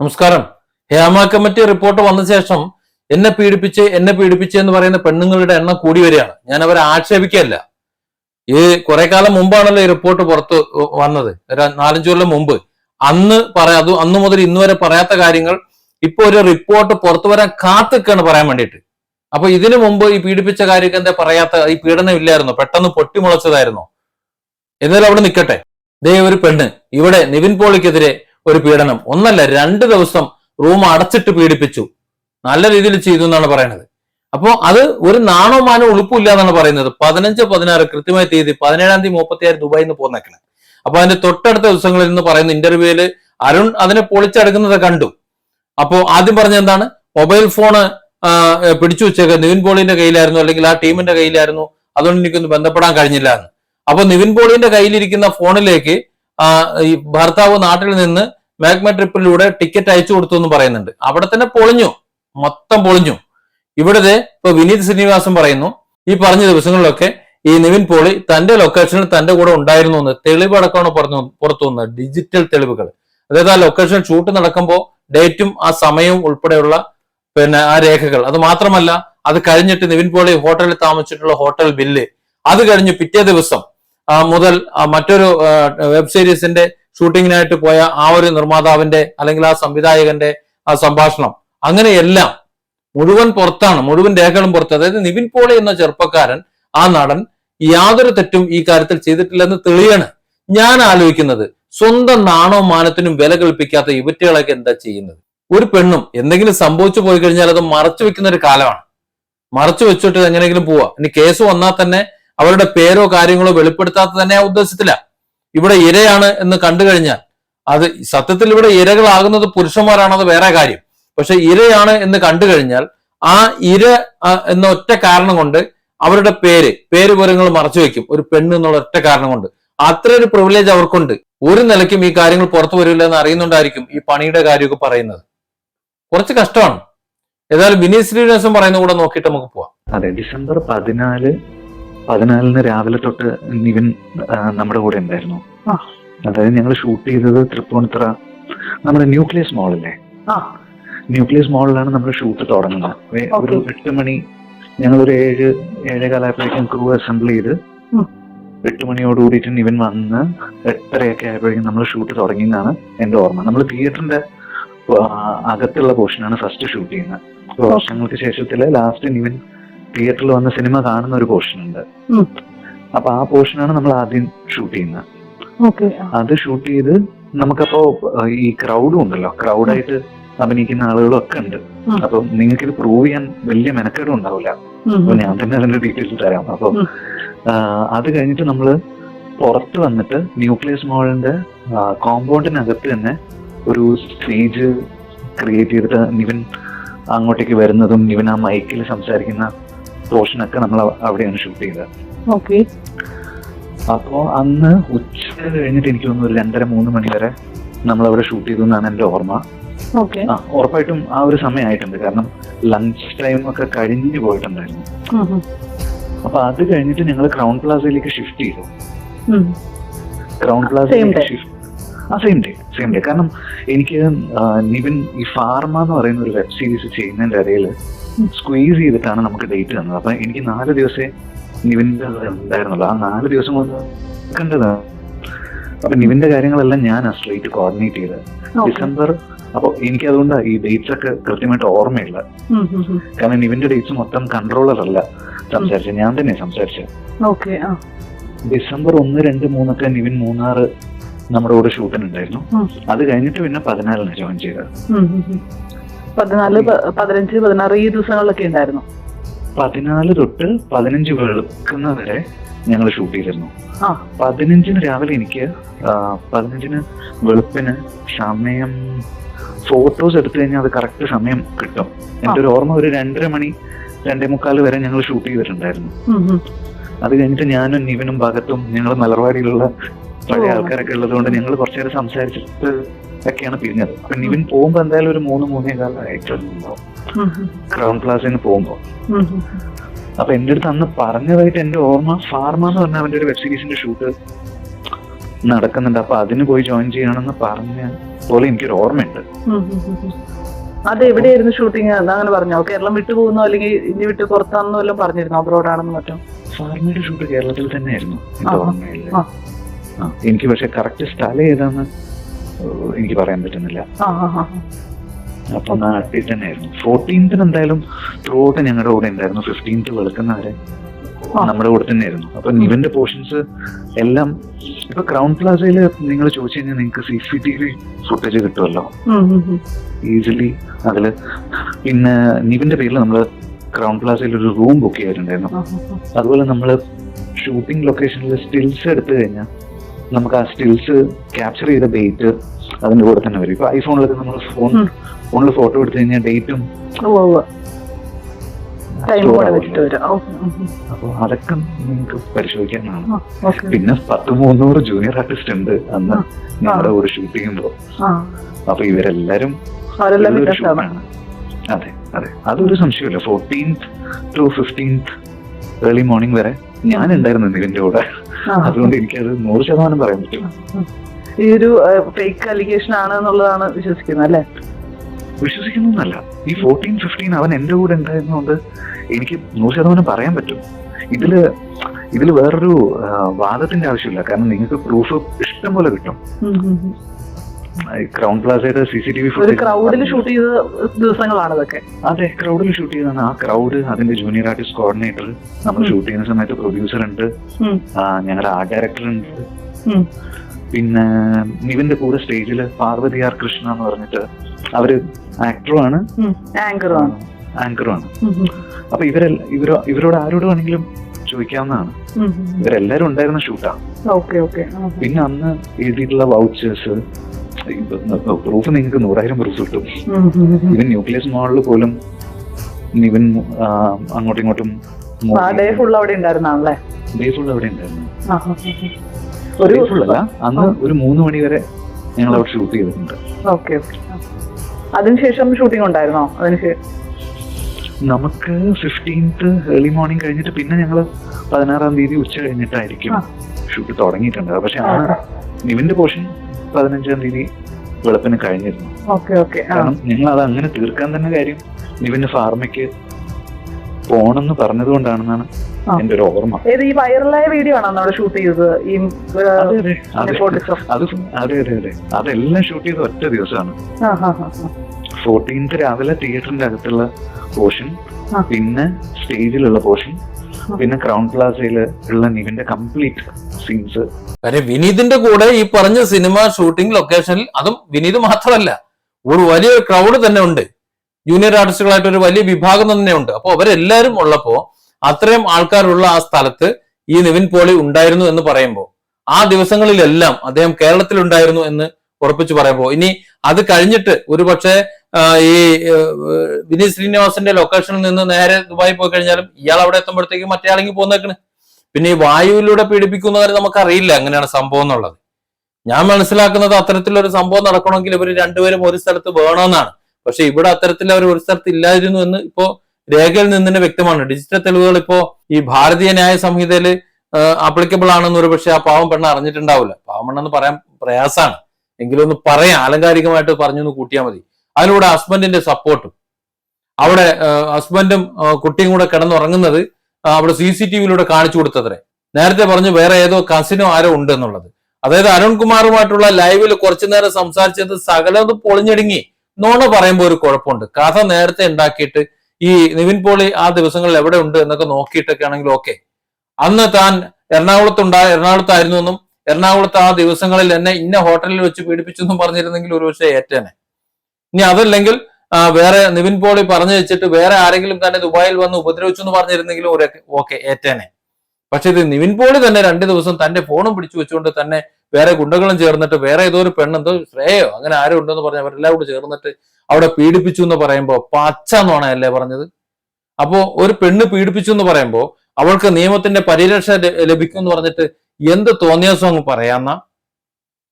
നമസ്കാരം. Hema committee report വന്ന ശേഷം എന്നെ പീഡിപ്പിച്ച് എന്നെ പീഡിപ്പിച്ച് എന്ന് പറയുന്ന പെണ്ണുങ്ങളുടെ എണ്ണം കൂടി വരികയാണ്. ഞാൻ അവരെ ആക്ഷേപിക്കല്ല ഈ കുറെ കാലം മുമ്പാണല്ലോ ഈ റിപ്പോർട്ട് പുറത്ത് വന്നത്. നാലഞ്ചു കൊല്ലം മുമ്പ്. അന്ന് പറയാ അത് അന്ന് മുതൽ ഇന്ന് വരെ പറയാത്ത കാര്യങ്ങൾ ഇപ്പൊ ഒരു റിപ്പോർട്ട് പുറത്തു വരാൻ കാത്തിക്കാണ് പറയാൻ വേണ്ടിയിട്ട്. അപ്പൊ ഇതിനു മുമ്പ് ഈ പീഡിപ്പിച്ച കാര്യമൊക്കെ എന്താ പറയാത്ത ഈ പീഡനം ഇല്ലായിരുന്നോ. പെട്ടെന്ന് പൊട്ടിമുളച്ചതായിരുന്നോ. എന്നാലും അവിടെ നിൽക്കട്ടെ ദേ ഒരു പെണ്ണ്. ഇവിടെ നിവിൻ പോളിക്കെതിരെ ഒരു പീഡനം. ഒന്നല്ല രണ്ട് ദിവസം റൂം അടച്ചിട്ട് പീഡിപ്പിച്ചു. നല്ല രീതിയിൽ ചെയ്തു എന്നാണ് പറയുന്നത് അപ്പോ അത് ഒരു നാണോ മാനോ ഉളുപ്പില്ല എന്നാണ് പറയുന്നത്. പതിനഞ്ച് പതിനാറ് കൃത്യമായ തീയതി പതിനേഴാം തീയതി മുപ്പത്തി ആറ് ദുബായിൽ നിന്ന് പോന്നേക്കണേ. അപ്പൊ അതിന്റെ തൊട്ടടുത്ത ദിവസങ്ങളിൽ നിന്ന് പറയുന്ന ഇന്റർവ്യൂവിൽ അരുൺ അതിനെ പൊളിച്ചെടുക്കുന്നത് കണ്ടു. അപ്പോ ആദ്യം പറഞ്ഞ എന്താണ്? മൊബൈൽ ഫോണ് പിടിച്ചു വെച്ചേക്ക. നിവിൻ പോളിന്റെ കയ്യിലായിരുന്നു അല്ലെങ്കിൽ ആ ടീമിന്റെ കയ്യിലായിരുന്നു. അതുകൊണ്ട് എനിക്കൊന്ന് ബന്ധപ്പെടാൻ കഴിഞ്ഞില്ല എന്ന്. അപ്പൊ നിവിൻ പോളിന്റെ കയ്യിലിരിക്കുന്ന ഫോണിലേക്ക് ഈ ഭർത്താവ് നാട്ടിൽ നിന്ന് മാഗ്മ ട്രിപ്പിലൂടെ ടിക്കറ്റ് അയച്ചു കൊടുത്തു എന്ന് പറയുന്നുണ്ട്. അവിടെ തന്നെ പൊളിഞ്ഞു. മൊത്തം പൊളിഞ്ഞു. ഇവിടെ ദേ ഇപ്പൊ വിനീത് ശ്രീനിവാസൻ പറയുന്നു ഈ പറഞ്ഞ ദിവസങ്ങളിലൊക്കെ ഈ നിവിൻ പോളി തന്റെ ലൊക്കേഷനിൽ തന്റെ കൂടെ ഉണ്ടായിരുന്നു എന്ന് തെളിവടക്കമാണ് പറഞ്ഞു പുറത്തു വന്നത് ഡിജിറ്റൽ തെളിവുകൾ. അതായത് ആ ലൊക്കേഷൻ ഷൂട്ട് നടക്കുമ്പോൾ ഡേറ്റും ആ സമയവും ഉൾപ്പെടെയുള്ള പിന്നെ ആ രേഖകൾ. അത് മാത്രമല്ല അത് കഴിഞ്ഞിട്ട് നിവിൻ പോളി ഹോട്ടലിൽ താമസിച്ചിട്ടുള്ള ഹോട്ടൽ ബില്ല് അത് കഴിഞ്ഞ് പിറ്റേ ദിവസം മുതൽ മറ്റൊരു വെബ് സീരീസിന്റെ ഷൂട്ടിങ്ങിനായിട്ട് പോയ ആ ഒരു നിർമ്മാതാവിന്റെ അല്ലെങ്കിൽ ആ സംവിധായകന്റെ ആ സംഭാഷണം. അങ്ങനെയെല്ലാം മുഴുവൻ പുറത്താണ് മുഴുവൻ രേഖകളും പുറത്ത്. അതായത് നിവിൻ പോളി എന്ന ചെറുപ്പക്കാരൻ ആ നടൻ യാതൊരു തെറ്റും ഈ കാര്യത്തിൽ ചെയ്തിട്ടില്ലെന്ന് തെളിയാണ് ഞാൻ ആലോചിക്കുന്നത്. സ്വന്തം നാണോ മാനത്തിനും വില കൽപ്പിക്കാത്ത യുവറ്റികളൊക്കെ എന്താ ചെയ്യുന്നത്? ഒരു പെണ്ണും എന്തെങ്കിലും സംഭവിച്ചു പോയി കഴിഞ്ഞാൽ അത് മറച്ചു വെക്കുന്ന ഒരു കാലമാണ്. മറച്ചു വെച്ചിട്ട് എങ്ങനെയെങ്കിലും പോവാ. ഇനി കേസ് വന്നാൽ തന്നെ അവരുടെ പേരോ കാര്യങ്ങളോ വെളിപ്പെടുത്താത്ത തന്നെ ഉദ്ദേശത്തില്ല ഇവിടെ ഇരയാണ് എന്ന് കണ്ടു കഴിഞ്ഞാൽ അത് സത്യത്തിൽ ഇവിടെ ഇരകളാകുന്നത് പുരുഷന്മാരാണത് വേറെ കാര്യം. പക്ഷെ ഇരയാണ് എന്ന് കണ്ടു കഴിഞ്ഞാൽ ആ ഇര എന്ന ഒറ്റ കാരണം കൊണ്ട് അവരുടെ പേര് പേര് വിവരങ്ങൾ മറച്ചു വെക്കും. ഒരു പെണ്ണ് എന്നുള്ള ഒറ്റ കാരണം കൊണ്ട്. അത്ര ഒരു പ്രിവിലേജ് അവർക്കുണ്ട്. ഒരു നിലയ്ക്കും ഈ കാര്യങ്ങൾ പുറത്തു വരില്ല എന്ന് അറിയുന്നുണ്ടായിരിക്കും ഈ പണിയുടെ കാര്യമൊക്കെ പറയുന്നത്. കുറച്ച് കഷ്ടമാണ്. ഏതായാലും വിനീത് ശ്രീനിവാസൻ പറയുന്ന കൂടെ നോക്കിയിട്ട് നമുക്ക് പോവാം. അതെ ഡിസംബർ പതിനാല് പതിനാലിന് രാവിലെ തൊട്ട് നിവിൻ നമ്മുടെ കൂടെ ഉണ്ടായിരുന്നു. അതായത് ഞങ്ങൾ ഷൂട്ട് ചെയ്തത് തൃപ്പൂണിത്തറ നമ്മുടെ ന്യൂക്ലിയസ് മോളല്ലേ? ന്യൂക്ലിയസ് മോളിലാണ് നമ്മൾ ഷൂട്ട് തുടങ്ങുന്നത്. ഒരു. എട്ട് മണി ഞങ്ങൾ ഒരു ഏഴ് ഏഴേ കാലായപ്പോഴേക്കും ക്രൂ അസംബിൾ ചെയ്ത്. എട്ട് മണിയോട് കൂടിയിട്ട് നിവിൻ വന്ന് എട്ടരയൊക്കെ ആയപ്പോഴേക്കും നമ്മൾ ഷൂട്ട് തുടങ്ങി എന്നാണ് എന്റെ ഓർമ്മ നമ്മൾ തിയേറ്ററിന്റെ അകത്തുള്ള പോർഷനാണ് ഫസ്റ്റ് ഷൂട്ട് ചെയ്യുന്നത്. വർഷങ്ങൾക്ക് ശേഷത്തിൽ ലാസ്റ്റ് നിവിൻ തിയേറ്ററിൽ വന്ന സിനിമ കാണുന്ന ഒരു പോർഷൻ ഉണ്ട്. അപ്പൊ ആ പോർഷനാണ് നമ്മൾ ആദ്യം ഷൂട്ട് ചെയ്യുന്നത്. അത് ഷൂട്ട് ചെയ്ത് നമുക്കപ്പോ ഈ ക്രൗഡും ഉണ്ടല്ലോ. ക്രൗഡായിട്ട് അഭിനയിക്കുന്ന ആളുകളും ഒക്കെ ഉണ്ട്. അപ്പൊ നിങ്ങൾക്ക് ഇത് പ്രൂവ് ചെയ്യാൻ വലിയ മെനക്കേടും ഉണ്ടാവില്ല. അപ്പൊ ഞാൻ തന്നെ അതിന്റെ ഡീറ്റെയിൽസ് തരാം. അപ്പൊ അത് കഴിഞ്ഞിട്ട് നമ്മൾ പുറത്ത് വന്നിട്ട് ന്യൂക്ലിയസ് മോളിന്റെ കോമ്പൗണ്ടിനകത്ത് തന്നെ ഒരു സ്റ്റേജ് ക്രിയേറ്റ് ചെയ്തിട്ട് നിവിൻ അങ്ങോട്ടേക്ക് വരുന്നതും നിവിൻ ആ മൈക്കിൽ സംസാരിക്കുന്ന പോർഷനൊക്കെ നമ്മൾ അവിടെയാണ് ഷൂട്ട് ചെയ്തത്. ഓക്കെ. അപ്പോ അന്ന് ഉച്ച കഴിഞ്ഞിട്ട് എനിക്ക് തോന്നുന്നു ഒരു രണ്ടര മൂന്ന് മണി വരെ നമ്മൾ അവിടെ ഷൂട്ട് ചെയ്തു എന്നാണ് എന്റെ ഓർമ്മ. ആ ഉറപ്പായിട്ടും ആ ഒരു സമയമായിട്ടുണ്ട്. കാരണം ലഞ്ച് ടൈം ഒക്കെ കഴിഞ്ഞു പോയിട്ടുണ്ടായിരുന്നു. അപ്പൊ അത് കഴിഞ്ഞിട്ട് ഞങ്ങൾ ക്രൗൺ പ്ലാസയിലേക്ക് ഷിഫ്റ്റ് ചെയ്തു. ക്രൗൺ പ്ലാസയിലേക്ക് ഷിഫ്റ്റ് ആ സെയിം ഡേ സെയിം ഡേ കാരണം എനിക്ക് നിവിൻ ഈ ഫാർമ എന്ന് പറയുന്ന ഒരു വെബ് സീരീസ് ചെയ്യുന്നതിന്റെ ഇടയിൽ. സ്ക്വീസ് ചെയ്തിട്ടാണ് നമുക്ക് ഡേറ്റ് തന്നത്. അപ്പൊ എനിക്ക് നാല് ദിവസേ നിവിന്റെ ഉണ്ടായിരുന്നുള്ളൂ. ആ നാല് ദിവസം കൊണ്ട് കണ്ടതാണ്. അപ്പൊ നിവിന്റെ കാര്യങ്ങളെല്ലാം ഞാൻ ആ സ്ട്രേറ്റ് കോർഡിനേറ്റ് ചെയ്തത് ഡിസംബർ അപ്പൊ എനിക്ക് അതുകൊണ്ട് ഈ ഡേറ്റ്സ് ഒക്കെ കൃത്യമായിട്ട് ഓർമ്മയില്ല. കാരണം നിവിന്റെ ഡേറ്റ്സ് മൊത്തം കൺട്രോളർ അല്ല സംസാരിച്ചത്. ഞാൻ തന്നെ സംസാരിച്ചത്. ഡിസംബർ ഒന്ന് രണ്ട് മൂന്നൊക്കെ നിവിൻ മൂന്നാറ് നമ്മുടെ കൂടെ ഷൂട്ടിനുണ്ടായിരുന്നു. അത് കഴിഞ്ഞിട്ട് പിന്നെ പതിനാലിന് ജോയിൻ ചെയ്തത്. പതിനാല് പതിനഞ്ച് പതിനാറ് ഈ ദിവസങ്ങളിലൊക്കെ ഉണ്ടായിരുന്നു. പതിനാല് തൊട്ട് പതിനഞ്ച് വെളുക്കുന്ന വരെ ഞങ്ങൾ ഷൂട്ട് ചെയ്തിരുന്നു. ആ. പതിനഞ്ചിന് രാവിലെ എനിക്ക് പതിനഞ്ചിന് വെളുപ്പിന് സമയം ഫോട്ടോസ് എടുത്തു കഴിഞ്ഞാൽ അത് കറക്റ്റ് സമയം കിട്ടും. എന്റെ ഒരു ഓർമ്മ ഒരു രണ്ടര മണി രണ്ടേ മുക്കാൽ വരെ ഞങ്ങൾ ഷൂട്ട് ചെയ്തിട്ടുണ്ടായിരുന്നു. അത് കഴിഞ്ഞിട്ട് ഞാനും നിവിനും ഭാഗത്തും ഞങ്ങൾ മലർവാടിയിലുള്ള പഴയ ആൾക്കാരൊക്കെ ഉള്ളത് കൊണ്ട് ഞങ്ങൾ കുറച്ചേരം സംസാരിച്ചിട്ട് ഒക്കെയാണ് പിരിഞ്ഞത്. അപ്പൊ നിവിൻ പോകുമ്പോ എന്തായാലും ഒരു മൂന്ന് മൂന്നേ കാലം ആയിട്ടുണ്ടാവും ഉം, ഉം. ക്രൗൺ പ്ലാസിന് പോകുമ്പോ. അപ്പൊ എന്റെ അടുത്ത് അന്ന് പറഞ്ഞതായിട്ട് എന്റെ ഓർമ്മ ഫാർമ എന്ന് പറഞ്ഞ അവന്റെ ഒരു വെബ് സീരീസിന്റെ ഷൂട്ട് നടക്കുന്നുണ്ട്. അപ്പൊ അതിന് പോയി ജോയിൻ ചെയ്യണമെന്ന് പറഞ്ഞ പോലെ എനിക്കൊരു ഓർമ്മയുണ്ട്. അത് എവിടെയായിരുന്നു ഷൂട്ടിങ് അങ്ങനെ പറഞ്ഞോ? കേരളം വിട്ടു പോകുന്നോ? അല്ലെങ്കിൽ ഇന്ത്യ വിട്ട് പുറത്താണെന്നോ വല്ലതും പറഞ്ഞിരുന്നോ? അബ്രോഡ് ആണെന്ന് മറ്റോ? ഫാർമയുടെ ഷൂട്ട് കേരളത്തിൽ തന്നെയായിരുന്നു. എനിക്ക് പക്ഷെ കറക്റ്റ് സ്ഥലം ഏതാന്ന് ഏഹ് എനിക്ക് പറയാൻ പറ്റുന്നില്ല. അപ്പൊ നാട്ടിൽ തന്നെയായിരുന്നു. ഫോർട്ടീൻത്തിന് എന്തായാലും ത്രൂ ഔട്ട് ഞങ്ങളുടെ കൂടെ ഉണ്ടായിരുന്നു. ഫിഫ്റ്റീൻത്ത് വെളുക്കുന്നവരെ വരെ നമ്മുടെ കൂടെ തന്നെയായിരുന്നു. അപ്പൊ നിവിന്റെ പോർഷൻസ് എല്ലാം ഇപ്പൊ ക്രൗൺ പ്ലാസയിൽ നിങ്ങൾ ചോദിച്ചു കഴിഞ്ഞാൽ നിങ്ങൾക്ക് C C T V footage കിട്ടുമല്ലോ. ഈസിലി അതിൽ പിന്നെ നിവിന്റെ പേരിൽ നമ്മൾ ക്രൗൺ പ്ലാസയിൽ ഒരു റൂം ബുക്ക് ചെയ്തിട്ടുണ്ടായിരുന്നു. അതുപോലെ നമ്മൾ ഷൂട്ടിംഗ് ലൊക്കേഷനിൽ സ്റ്റിൽസ് എടുത്തു കഴിഞ്ഞാൽ നമുക്ക് ആ സ്റ്റിൽസ് ക്യാപ്ചർ ചെയ്ത ഡേറ്റ് അതിന്റെ കൂടെ തന്നെ വരും. ഇപ്പൊ ഐഫോണിലൊക്കെ നമ്മൾ ഫോൺ ഫോണിൽ ഫോട്ടോ എടുത്തു കഴിഞ്ഞാൽ ഡേറ്റും. അപ്പോൾ അതൊക്കെ നിങ്ങൾക്ക് പരിശോധിക്കാനാണ്. പിന്നെ പത്ത് മൂന്നൂറ് ജൂനിയർ ആർട്ടിസ്റ്റ് ഉണ്ട് അന്ന്. ഞങ്ങളുടെ ഷൂട്ടിങ്ങും പോകും അപ്പൊ ഇവരെല്ലാരും അതെ അതെ. അതൊരു സംശയമില്ല fourteenth to fifteenth early morning വരെ ഞാൻ ഉണ്ടായിരുന്നു നിവിന്റെ കൂടെ. അതുകൊണ്ട് എനിക്കത് നൂറ് ശതമാനം പറയാൻ പറ്റില്ല ഈ ഒരു ഫേക്ക് അലിഗേഷൻ ആണ് എന്നുള്ളതാണ് വിശ്വസിക്കുന്നത് അല്ലേ? വിശ്വസിക്കുന്നൊന്നല്ല. ഈ ഫോർട്ടീൻ ഫിഫ്റ്റീൻ അവൻ എന്റെ കൂടെ ഉണ്ടായിരുന്നതുകൊണ്ട് എനിക്ക് നൂറ് ശതമാനം പറയാൻ പറ്റും. ഇതിൽ ഇതിൽ വേറൊരു വാദത്തിന്റെ ആവശ്യമില്ല. കാരണം നിങ്ങൾക്ക് പ്രൂഫ് ഇഷ്ടം പോലെ കിട്ടും. ക്രൗൺ പ്ലാസയുടെ സി സി ടി വി ക്രൗഡിൽ ഷൂട്ട് ചെയ്ത ദിവസങ്ങളാണ് ഇതൊക്കെ അതെ ക്രൗഡിൽ ഷൂട്ട് ചെയ്തതാണ്. ആ ക്രൗഡ് അതിന്റെ ജൂനിയർ ആർട്ടിസ്റ്റ് കോർഡിനേറ്റർ നമ്മൾ. ഷൂട്ട് ചെയ്യുന്ന സമയത്ത് പ്രൊഡ്യൂസർ ഉണ്ട്. ഞങ്ങളുടെ ആർട്ട് ഡയറക്ടർ ഉണ്ട്. പിന്നെ നിവിന്റെ കൂടെ സ്റ്റേജിൽ പാർവതി ആർ കൃഷ്ണ എന്ന് പറഞ്ഞിട്ട് അവർ ആക്ടറും ആണ്. ആങ്കറും ആണ്. ഉം, അപ്പൊ ഇവരെ ഇവരോ ഇവരോട് ആരോട് വേണമെങ്കിലും ചോദിക്കാവുന്നതാണ്. ഇവരെല്ലാരും ഉണ്ടായിരുന്ന ഷൂട്ടാണ് പിന്നെ അന്ന് എഴുതിയിട്ടുള്ള വൗച്ചേഴ്സ് പ്രൂഫ് നിങ്ങൾക്ക് നൂറായിരം പ്രൂഫ് കിട്ടും. ഇവൻ ന്യൂക്ലിയസ് മോളിൽ പോലും ഇവൻ അങ്ങോട്ടും ഇങ്ങോട്ടും ഡേ ഫുൾ അവിടെ ഉണ്ടായിരുന്നാണല്ലേ? ഡേ ഫുൾ അവിടെ ഉണ്ടായിരുന്നു. ഒരു അന്ന് ഒരു മൂന്ന് മണി വരെ ഞങ്ങൾ അവിടെ ഷൂട്ട് ചെയ്തിട്ടുണ്ട്. ഓക്കെ അതിനുശേഷം ഷൂട്ടിംഗ് ഉണ്ടായിരുന്നോ? അതിനുശേഷം നമുക്ക് ഫിഫ്റ്റീൻത്ത് ഏർലി മോർണിംഗ് കഴിഞ്ഞിട്ട് പിന്നെ ഞങ്ങൾ പതിനാറാം തീയതി ഉച്ച കഴിഞ്ഞിട്ടായിരിക്കും ഷൂട്ട് തുടങ്ങിയിട്ടുണ്ട്. പക്ഷെ ആ. നിവിന്റെ പോർഷൻ പതിനഞ്ചാം തീയതി വെളുപ്പിന് കഴിഞ്ഞിരുന്നു. കാരണം ഞങ്ങൾ അത് അങ്ങനെ തീർക്കാൻ തന്നെ കാര്യം നിവിന്റെ ഫാർമയ്ക്ക് പോണെന്ന് പറഞ്ഞത് കൊണ്ടാണെന്നാണ് എന്റെ ഒരു ഓർമ്മ. ഏത് ഈ വൈറലായ വീഡിയോ ആണോ നമ്മൾ ഷൂട്ട് ചെയ്തത്? ഈ അതെ അതെ അതെ? അത് അതെ അതെ അതെ അതെല്ലാം ഷൂട്ട് ചെയ്ത ഒറ്റ ദിവസമാണ്. ഫോർട്ടീൻത്ത് രാവിലെ തിയേറ്ററിന്റെ അകത്തുള്ള പോർഷൻ പിന്നെ സ്റ്റേജിലുള്ള പോർഷൻ പിന്നെ ക്രൗൺ പ്ലാസയിൽ ഉള്ള നിവിന്റെ കംപ്ലീറ്റ് സീൻസ് കാര്യം വിനീതിന്റെ കൂടെ ഈ പറഞ്ഞ സിനിമ ഷൂട്ടിംഗ് ലൊക്കേഷനിൽ അതും വിനീത് മാത്രമല്ല ഒരു വലിയ ക്രൗഡ് തന്നെ ഉണ്ട്. ജൂനിയർ ആർട്ടിസ്റ്റുകളായിട്ട് ഒരു വലിയ വിഭാഗം തന്നെ ഉണ്ട്. അപ്പോൾ അവരെല്ലാവരും ഉള്ളപ്പോ അത്രയും ആൾക്കാരുള്ള ആ സ്ഥലത്ത് ഈ നിവിൻ പോളി ഉണ്ടായിരുന്നു എന്ന് പറയുമ്പോൾ ആ ദിവസങ്ങളിലെല്ലാം അദ്ദേഹം കേരളത്തിൽ ഉണ്ടായിരുന്നു എന്ന് ഉറപ്പിച്ചു പറയുമ്പോൾ ഇനി അത് കഴിഞ്ഞിട്ട് ഒരുപക്ഷെ ഈ വിനീത് ശ്രീനിവാസന്റെ ലൊക്കേഷനിൽ നിന്ന് നേരെ ദുബായി പോയി കഴിഞ്ഞാലും ഇയാൾ അവിടെ എത്തുമ്പോഴത്തേക്കും മറ്റേ ആളെങ്കിൽ പോന്നേക്കണ്. പിന്നെ ഈ വായുവിലൂടെ പീഡിപ്പിക്കുന്ന കാര്യം നമുക്കറിയില്ല എങ്ങനെയാണ് സംഭവം എന്നുള്ളത്. ഞാൻ മനസ്സിലാക്കുന്നത് അത്തരത്തിലൊരു സംഭവം നടക്കണമെങ്കിൽ ഇവർ രണ്ടുപേരും ഒരു സ്ഥലത്ത് വേണമെന്നാണ്. പക്ഷെ ഇവിടെ അത്തരത്തിൽ അവർ ഒരു സ്ഥലത്ത് ഇല്ലായിരുന്നു എന്ന് ഇപ്പോ രേഖയിൽ നിന്ന് തന്നെ വ്യക്തമാണ്. ഡിജിറ്റൽ തെളിവുകൾ ഇപ്പോ ഈ ഭാരതീയ ന്യായ സംഹിതയിൽ ആപ്ലിക്കബിൾ ആണെന്ന് ഒരു പക്ഷെ ആ പാവം പെണ്ണ് അറിഞ്ഞിട്ടുണ്ടാവില്ല. പാവം പെണ്ണെന്ന് പറയാൻ പ്രയാസാണ് എങ്കിലും ഒന്ന് പറയാം. ആലങ്കാരികമായിട്ട് പറഞ്ഞൊന്ന് കൂട്ടിയാൽ മതി. അതിലൂടെ ഹസ്ബൻഡിന്റെ സപ്പോർട്ടും. അവിടെ ഹസ്ബൻഡും കുട്ടിയും കൂടെ കിടന്നുറങ്ങുന്നത് അവിടെ സി സി ടി വിയിലൂടെ കാണിച്ചു കൊടുത്തത്രേ. നേരത്തെ പറഞ്ഞു വേറെ ഏതോ കസിനോ ആരോ ഉണ്ട് എന്നുള്ളത്. അതായത് അരുൺകുമാറുമായിട്ടുള്ള ലൈവിൽ കുറച്ചു നേരം സംസാരിച്ചത് സകലത് പൊളിഞ്ഞടുങ്ങി. നോണ പറയുമ്പോൾ ഒരു കുഴപ്പമുണ്ട്. കഥ നേരത്തെ ഉണ്ടാക്കിയിട്ട് ഈ നിവിൻ പോളി ആ ദിവസങ്ങളിൽ എവിടെ ഉണ്ട് എന്നൊക്കെ നോക്കിയിട്ടൊക്കെ ആണെങ്കിൽ ഓക്കെ. അന്ന് താൻ എറണാകുളത്തുണ്ടായ എറണാകുളത്തായിരുന്നു എന്നും എറണാകുളത്ത് ആ ദിവസങ്ങളിൽ എന്നെ ഇന്ന ഹോട്ടലിൽ വെച്ച് പീഡിപ്പിച്ചു എന്നും പറഞ്ഞിരുന്നെങ്കിൽ ഒരുപക്ഷെ ഏറ്റേനെ ഇനി അതല്ലെങ്കിൽ വേറെ നിവിൻ പോളി പറഞ്ഞു വെച്ചിട്ട് വേറെ ആരെങ്കിലും തന്നെ ദുബായിൽ വന്ന് ഉപദ്രവിച്ചു എന്ന് പറഞ്ഞിരുന്നെങ്കിലും ഒരു ഓക്കെ ഏറ്റേനെ പക്ഷെ ഇത് നിവിൻ പോളി തന്നെ രണ്ട് ദിവസം തന്റെ ഫോണും പിടിച്ചു വെച്ചുകൊണ്ട് തന്നെ വേറെ ഗുണ്ടകളും ചേർന്നിട്ട് വേറെ ഏതോ ഒരു പെണ്ണെന്തോ ശ്രേയോ അങ്ങനെ ആരും ഉണ്ടെന്ന് പറഞ്ഞ് അവരെല്ലാം കൂടെ ചേർന്നിട്ട് അവിടെ പീഡിപ്പിച്ചു എന്ന് പറയുമ്പോ പച്ച നോണയല്ലേ പറഞ്ഞത്? അപ്പോ ഒരു പെണ്ണ് പീഡിപ്പിച്ചു എന്ന് പറയുമ്പോ അവൾക്ക് നിയമത്തിന്റെ പരിരക്ഷ ലഭിക്കും എന്ന് പറഞ്ഞിട്ട് എന്ത് തോന്നിയാസം അങ്ങ് പറയാന്ന?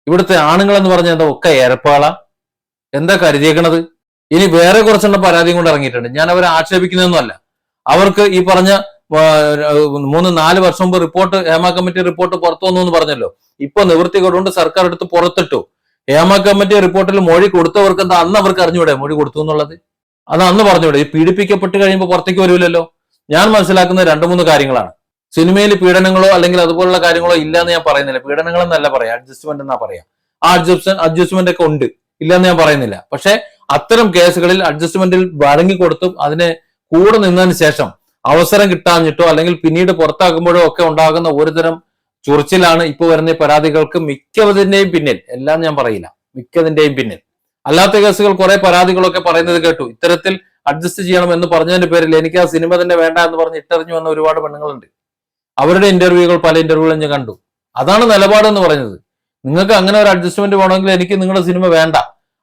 ഇവിടുത്തെ ആണുങ്ങൾ എന്ന് പറഞ്ഞ എന്താ ഒക്കെ ഏരപ്പാള? എന്താ കരുതിയേക്കണത്? ഇനി വേറെ കുറച്ചെണ്ണം പരാതിയും കൊണ്ട് ഇറങ്ങിയിട്ടുണ്ട്. ഞാൻ അവരെ ആക്ഷേപിക്കുന്നതൊന്നുമല്ല. അവർക്ക് ഈ പറഞ്ഞ മൂന്ന് നാല് വർഷം മുമ്പ് റിപ്പോർട്ട് ഹേമ കമ്മിറ്റി റിപ്പോർട്ട് പുറത്തു വന്നു എന്ന് പറഞ്ഞല്ലോ. ഇപ്പൊ നിവൃത്തി കൊണ്ടുകൊണ്ട് സർക്കാർ എടുത്ത് പുറത്തിട്ടു. ഹേമ കമ്മിറ്റി റിപ്പോർട്ടിൽ മൊഴി കൊടുത്തവർക്ക് എന്താ അന്ന് അവർക്ക് അറിഞ്ഞൂടെ മൊഴി കൊടുത്തു എന്നുള്ളത്? അത് അന്ന് പറഞ്ഞൂടെ. ഈ പീഡിപ്പിക്കപ്പെട്ട് കഴിയുമ്പോൾ പുറത്തേക്ക് വരില്ലല്ലോ ഞാൻ മനസ്സിലാക്കുന്ന രണ്ട് മൂന്ന് കാര്യങ്ങളാണ്. സിനിമയിൽ പീഡനങ്ങളോ അല്ലെങ്കിൽ അതുപോലുള്ള കാര്യങ്ങളോ ഇല്ല എന്ന് ഞാൻ പറയുന്നില്ല. പീഡനങ്ങൾ എന്നല്ല പറയാം. അഡ്ജസ്റ്റ്മെന്റ് എന്നാ പറയാം. ആ അഡ്ജസ്റ്റ്മെന്റ് അഡ്ജസ്റ്റ്മെന്റ് ഒക്കെ ഉണ്ട്. ഇല്ല എന്ന് ഞാൻ പറയുന്നില്ല. പക്ഷെ അത്തരം കേസുകളിൽ അഡ്ജസ്റ്റ്മെന്റിൽ വഴങ്ങി കൊടുത്തും അതിനെ കൂടെ നിന്നതിന് ശേഷം അവസരം കിട്ടാഞ്ഞിട്ടോ അല്ലെങ്കിൽ പിന്നീട് പുറത്താക്കുമ്പോഴോ ഒക്കെ ഉണ്ടാകുന്ന ഒരുതരം ചൊറിച്ചിലാണ് ഇപ്പൊ വരുന്ന പരാതികൾക്ക് മിക്കതിന്റെയും പിന്നിൽ. എല്ലാം ഞാൻ പറയില്ല. മിക്കതിന്റെയും പിന്നിൽ. അല്ലാത്ത കേസുകൾ കുറെ പരാതികളൊക്കെ പറയുന്നത് കേട്ടു. ഇത്തരത്തിൽ അഡ്ജസ്റ്റ് ചെയ്യണം എന്ന് പറഞ്ഞതിന്റെ പേരിൽ എനിക്ക് ആ സിനിമ തന്നെ വേണ്ട എന്ന് പറഞ്ഞ് ഇട്ടെറിഞ്ഞു വന്ന ഒരുപാട് പെണ്ണുങ്ങളുണ്ട്. അവരുടെ ഇന്റർവ്യൂകൾ പല ഇന്റർവ്യൂകളും ഞാൻ കണ്ടു. അതാണ് നിലപാടെന്ന് പറഞ്ഞത്. നിങ്ങൾക്ക് അങ്ങനെ ഒരു അഡ്ജസ്റ്റ്മെന്റ് വേണമെങ്കിൽ എനിക്ക് നിങ്ങളുടെ സിനിമ വേണ്ട.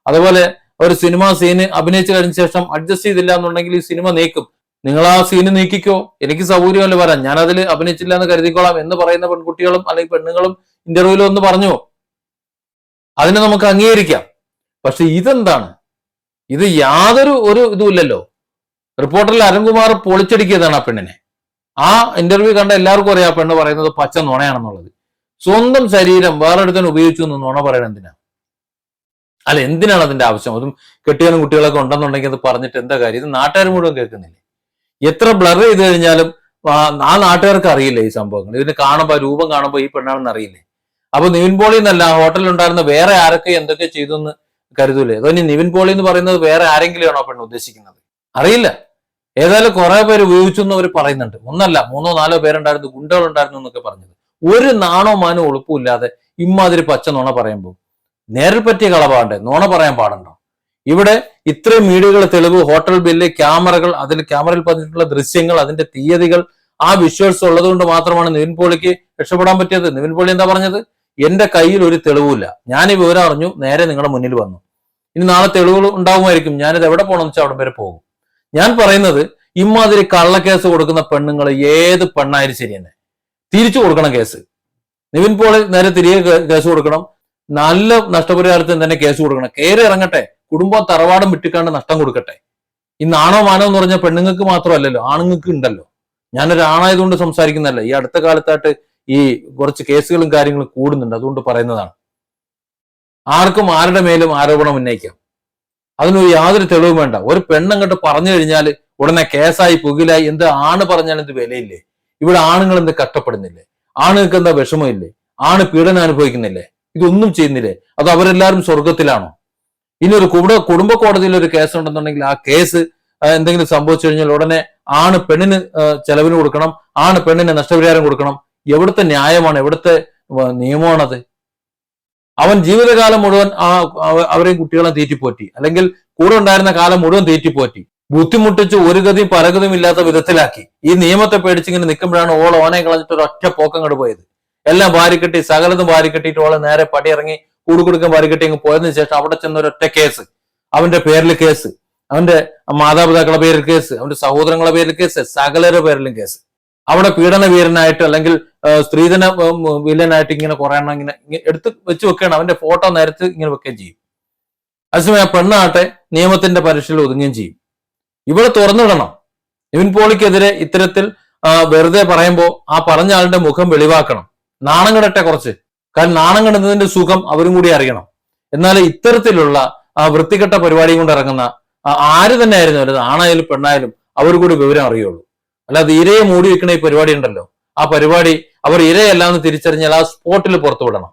അതുപോലെ ഒരു സിനിമ സീന് അഭിനയിച്ചു കഴിഞ്ഞ ശേഷം അഡ്ജസ്റ്റ് ചെയ്തില്ല എന്നുണ്ടെങ്കിൽ ഈ സിനിമ നീക്കും. നിങ്ങൾ ആ സീന് നീക്കിക്കോ. എനിക്ക് സൗകര്യമല്ല വരാം ഞാൻ അതിൽ അഭിനയിച്ചില്ല എന്ന് കരുതിക്കോളാം എന്ന് പറയുന്ന പെൺകുട്ടികളും അല്ലെങ്കിൽ പെണ്ണുങ്ങളും ഇന്റർവ്യൂവിൽ ഒന്ന് പറഞ്ഞു. അതിനെ നമുക്ക് അംഗീകരിക്കാം. പക്ഷെ ഇതെന്താണ്? ഇത് യാതൊരു ഒരു ഇതുമില്ലല്ലോ. റിപ്പോർട്ടറിൽ അരുൺകുമാർ പൊളിച്ചടിക്കിയതാണ് ആ പെണ്ണിനെ. ആ ഇന്റർവ്യൂ കണ്ട എല്ലാവർക്കും അറിയാം പെണ്ണ് പറയുന്നത് പച്ച നുണയാണെന്നുള്ളത്. സ്വന്തം ശരീരം വേറൊരുത്തൻ ഉപയോഗിച്ചു എന്ന് നുണ പറയണം എന്തിനാ? അല്ല എന്തിനാണ് അതിന്റെ ആവശ്യം? അതും കെട്ടിയാലും കുട്ടികളൊക്കെ ഉണ്ടെന്നുണ്ടെങ്കിൽ അത് പറഞ്ഞിട്ട് എന്താ കാര്യം? ഇത് നാട്ടുകാർ മുഴുവൻ കേൾക്കുന്നില്ലേ? എത്ര ബ്ലർ ചെയ്ത് കഴിഞ്ഞാലും ആ നാട്ടുകാർക്ക് അറിയില്ല ഈ സംഭവങ്ങൾ? ഇതിന് കാണുമ്പോൾ രൂപം കാണുമ്പോൾ ഈ പെണ്ണാണെന്ന് അറിയില്ലേ? അപ്പൊ നിവിൻ പോളി എന്നല്ല ഹോട്ടലിൽ ഉണ്ടായിരുന്ന വേറെ ആരൊക്കെ എന്തൊക്കെ ചെയ്തു എന്ന് കരുതൂലേ? അതോ നിവിൻ പോളി എന്ന് പറയുന്നത് വേറെ ആരെങ്കിലും ആണോ പെണ്ണ് ഉദ്ദേശിക്കുന്നത്? അറിയില്ല. ഏതായാലും കുറെ പേര് ഉപയോഗിച്ചു എന്ന് അവർ പറയുന്നുണ്ട്. ഒന്നല്ല മൂന്നോ നാലോ പേരുണ്ടായിരുന്നു ഗുണ്ടകൾ ഉണ്ടായിരുന്നു എന്നൊക്കെ പറഞ്ഞത്. ഒരു നാണോ മാനോ ഒളുപ്പമില്ലാതെ ഇമ്മാതിരി പച്ച നുണ പറയുമ്പോൾ നേരിൽ പറ്റിയ കളവാണ്ടേ നുണ പറയാൻ പാടുണ്ടോ? ഇവിടെ ഇത്രയും മീഡിയകൾ തെളിവ് ഹോട്ടൽ ബില്ല് ക്യാമറകൾ അതിൽ ക്യാമറയിൽ പതിഞ്ഞിട്ടുള്ള ദൃശ്യങ്ങൾ അതിന്റെ തീയതികൾ ആ വിഷ്വൽസ് ഉള്ളത് കൊണ്ട് മാത്രമാണ് നിവിൻ പോളിക്ക് രക്ഷപ്പെടാൻ പറ്റിയത്. നിവിൻ പോളി എന്താ പറഞ്ഞത്? എന്റെ കയ്യിൽ ഒരു തെളിവില്ല ഞാൻ ഈ വിവരം അറിഞ്ഞു നേരെ നിങ്ങളുടെ മുന്നിൽ വന്നു. ഇനി നാളെ തെളിവുകൾ ഉണ്ടാവുമായിരിക്കും. ഞാനിത് എവിടെ പോകണമെന്ന് വെച്ചാൽ അവിടെ വരെ പോകും. ഞാൻ പറയുന്നത് ഇമാതിരി കള്ളക്കേസ് കൊടുക്കുന്ന പെണ്ണുങ്ങൾ ഏത് പെണ്ണായാലും ശരി തന്നെ. തിരിച്ചു കൊടുക്കണം കേസ്. നിവിൻ പോളി നേരെ തിരികെ കേസ് കൊടുക്കണം. നല്ല നഷ്ടപരിഹാരത്തിന് തന്നെ കേസ് കൊടുക്കണം. കയറി ഇറങ്ങട്ടെ. കുടുംബം തറവാടം വിട്ടിക്കാണ്ട് നഷ്ടം കൊടുക്കട്ടെ. ഈ നാണോ മാനോ എന്ന് പറഞ്ഞ പെണ്ണുങ്ങൾക്ക് മാത്രമല്ലല്ലോ ആണുങ്ങൾക്ക് ഉണ്ടല്ലോ. ഞാനൊരു ആണായതുകൊണ്ട് സംസാരിക്കുന്നതല്ല. ഈ അടുത്ത കാലത്തായിട്ട് ഈ കുറച്ച് കേസുകളും കാര്യങ്ങളും കൂടുന്നുണ്ട്. അതുകൊണ്ട് പറയുന്നതാണ്. ആർക്കും ആരുടെ മേലും ആരോപണം ഉന്നയിക്കാം. അതിനൊരു യാതൊരു തെളിവും വേണ്ട. ഒരു പെണ്ണങ്ങോട്ട് പറഞ്ഞു കഴിഞ്ഞാൽ ഉടനെ കേസായി പുകിലായി എന്ത് ആണ് പറഞ്ഞാൽ എന്ത് വിലയില്ലേ? ഇവിടെ ആണുങ്ങൾ എന്ത് കഷ്ടപ്പെടുന്നില്ലേ? ആണുങ്ങൾക്ക് എന്താ വിഷമമില്ലേ? ആണ് പീഡനം അനുഭവിക്കുന്നില്ലേ? ഇതൊന്നും ചെയ്യുന്നില്ലേ? അത് അവരെല്ലാവരും സ്വർഗത്തിലാണോ ഇനി ഒരു കുടുംബ കുടുംബ കോടതിയിൽ ഒരു കേസ് ഉണ്ടെന്നുണ്ടെങ്കിൽ ആ കേസ് എന്തെങ്കിലും സംഭവിച്ചു കഴിഞ്ഞാൽ ഉടനെ ആണ് പെണ്ണിന് ചെലവിന് കൊടുക്കണം ആണ് പെണ്ണിന് നഷ്ടപരിഹാരം കൊടുക്കണം. എവിടുത്തെ ന്യായമാണ്? എവിടുത്തെ നിയമമാണത്? അവൻ ജീവിതകാലം മുഴുവൻ ആ അവ- അവരെയും കുട്ടികളെ തീറ്റിപ്പോറ്റി. അല്ലെങ്കിൽ കൂടെ ഉണ്ടായിരുന്ന കാലം മുഴുവൻ തീറ്റിപ്പോറ്റി. ബുദ്ധിമുട്ടിച്ച് ഒരു ഗതിയും പരഗതിയും ഇല്ലാത്ത വിധത്തിലാക്കി. ഈ നിയമത്തെ പേടിച്ചിങ്ങനെ നിൽക്കുമ്പോഴാണ് ഓൾ ഓനെ കളഞ്ഞിട്ട് ഒരു ഒറ്റ കണ്ട് പോയത്. എല്ലാം വാരിക്കെട്ടി സകലതും വാരിക്കെട്ടിയിട്ട് ഓളെ നേരെ പടിയിറങ്ങി കൂടുകൊടുക്കാൻ വാരിക്കെട്ടി അങ്ങ് പോയതിനു ശേഷം അവിടെ ചെന്ന ഒരൊറ്റ കേസ്. അവന്റെ പേരിൽ കേസ്. അവന്റെ മാതാപിതാക്കളുടെ പേരിൽ കേസ്. അവന്റെ സഹോദരങ്ങളുടെ പേരിൽ കേസ്. സകലരുടെ പേരിലും കേസ്. അവിടെ പീഡന വീരനായിട്ട് അല്ലെങ്കിൽ സ്ത്രീധന വില്ലനായിട്ട് ഇങ്ങനെ കുറെ എണ്ണം ഇങ്ങനെ എടുത്ത് വെച്ച് വെക്കുകയാണ്. അവന്റെ ഫോട്ടോ നേരത്തെ ഇങ്ങനെ വെക്കുകയും ചെയ്യും. അതേസമയം ആ പെണ്ണാട്ടെ നിയമത്തിന്റെ പരീക്ഷയിൽ ഒതുങ്ങുകയും ചെയ്യും. ഇവിടെ തുറന്നിടണം നിവിൻ പോളിക്കെതിരെ ഇത്തരത്തിൽ വെറുതെ പറയുമ്പോൾ ആ പറഞ്ഞ ആളുടെ മുഖം വെളിവാക്കണം. നാണം കിടട്ടെ കുറച്ച്. കാരണം നാണം കിടന്നതിന്റെ സുഖം അവരും കൂടി അറിയണം. എന്നാൽ ഇത്തരത്തിലുള്ള ആ വൃത്തികെട്ട പരിപാടി കൊണ്ട് ഇറങ്ങുന്ന ആര് തന്നെ ആയിരുന്നു ആണായാലും പെണ്ണായാലും അവർ കൂടി വിവരം അറിയുള്ളൂ. അല്ലാതെ ഇരയെ മൂടി വെക്കുന്ന ഈ പരിപാടി ഉണ്ടല്ലോ. ആ പരിപാടി അവർ ഇരയല്ലാന്ന് തിരിച്ചറിഞ്ഞാൽ ആ സ്പോട്ടിൽ പുറത്തു വിടണം.